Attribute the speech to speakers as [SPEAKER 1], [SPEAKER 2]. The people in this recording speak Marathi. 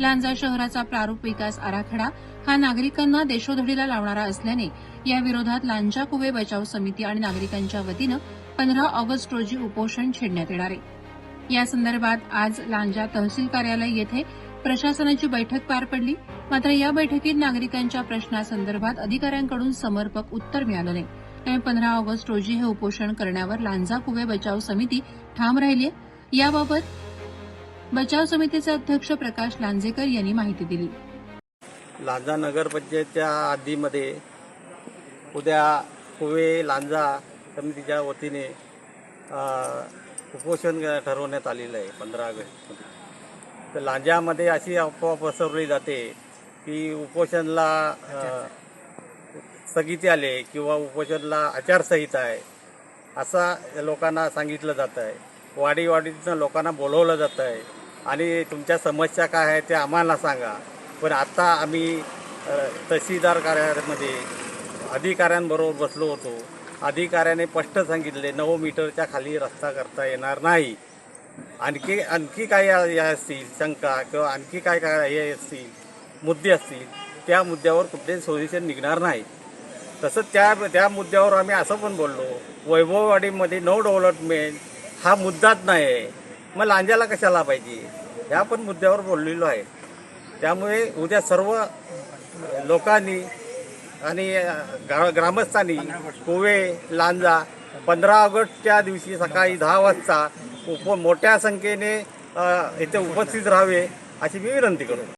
[SPEAKER 1] लांजा शहराचा प्रारूप विकास आराखडा हा नागरिकांना देशोधडीला लावणारा असल्याने या विरोधात लांजा कुवे बचाव समिती आणि नागरिकांच्या वतीनं पंधरा ऑगस्ट रोजी उपोषण छेडण्यात येणार आहे. या संदर्भात आज लांजा तहसील कार्यालय येथे प्रशासनाची बैठक पार पडली. मात्र या बैठकीत नागरिकांच्या प्रश्नासंदर्भात अधिकाऱ्यांकडून समर्पक उत्तर मिळालं नाही. त्यामुळे पंधरा ऑगस्ट रोजी हे उपोषण करण्यावर लांजा कुवे बचाव समिती ठाम राहिली याबाबत बचाव समितीचे अध्यक्ष प्रकाश लांजेकर यांनी माहिती दिली.
[SPEAKER 2] लांजा नगरपंचायतच्या आधीमध्ये उद्या कुवे लांजा समितीच्या वतीने उपोषण ठरवण्यात आलेलं आहे पंधरा ऑगस्टमध्ये. तर लांजामध्ये अशी अफवा पसरवली जाते की उपोषणला स्थगिती आले किंवा उपोषणला आचारसंहिता आहे असा लोकांना सांगितलं जात आहे. वाडीवाडीतनं लोकांना बोलवलं जात आहे. आणि तुमच्या समस्या काय आहे ते आम्हाला सांगा. पण आता आम्ही तहसीलदार कार्यालयामध्ये अधिकाऱ्यांबरोबर बसलो होतो. अधिकाऱ्याने स्पष्ट सांगितले नऊ मीटरच्या खाली रस्ता करता येणार नाही. आणखी आणखी काय या असतील शंका किंवा आणखी काय काय हे असतील मुद्दे असतील त्या मुद्द्यावर कुठले सोल्युशन निघणार नाही. तसंच त्या त्या मुद्द्यावर आम्ही असं पण बोललो वैभववाडीमध्ये नो डेव्हलपमेंट हा मुद्दाच नाही आहे मग लांजाला कशाला पाहिजे? ह्या पण मुद्द्यावर बोललेलो आहे. त्यामुळे उद्या सर्व लोकांनी आणि ग्रामस्थांनी कोवे लांजा पंधरा ऑगस्टच्या दिवशी सकाळी दहा वाजता उप मोठ्या संख्येने इथे उपस्थित राहावे अशी मी विनंती करू.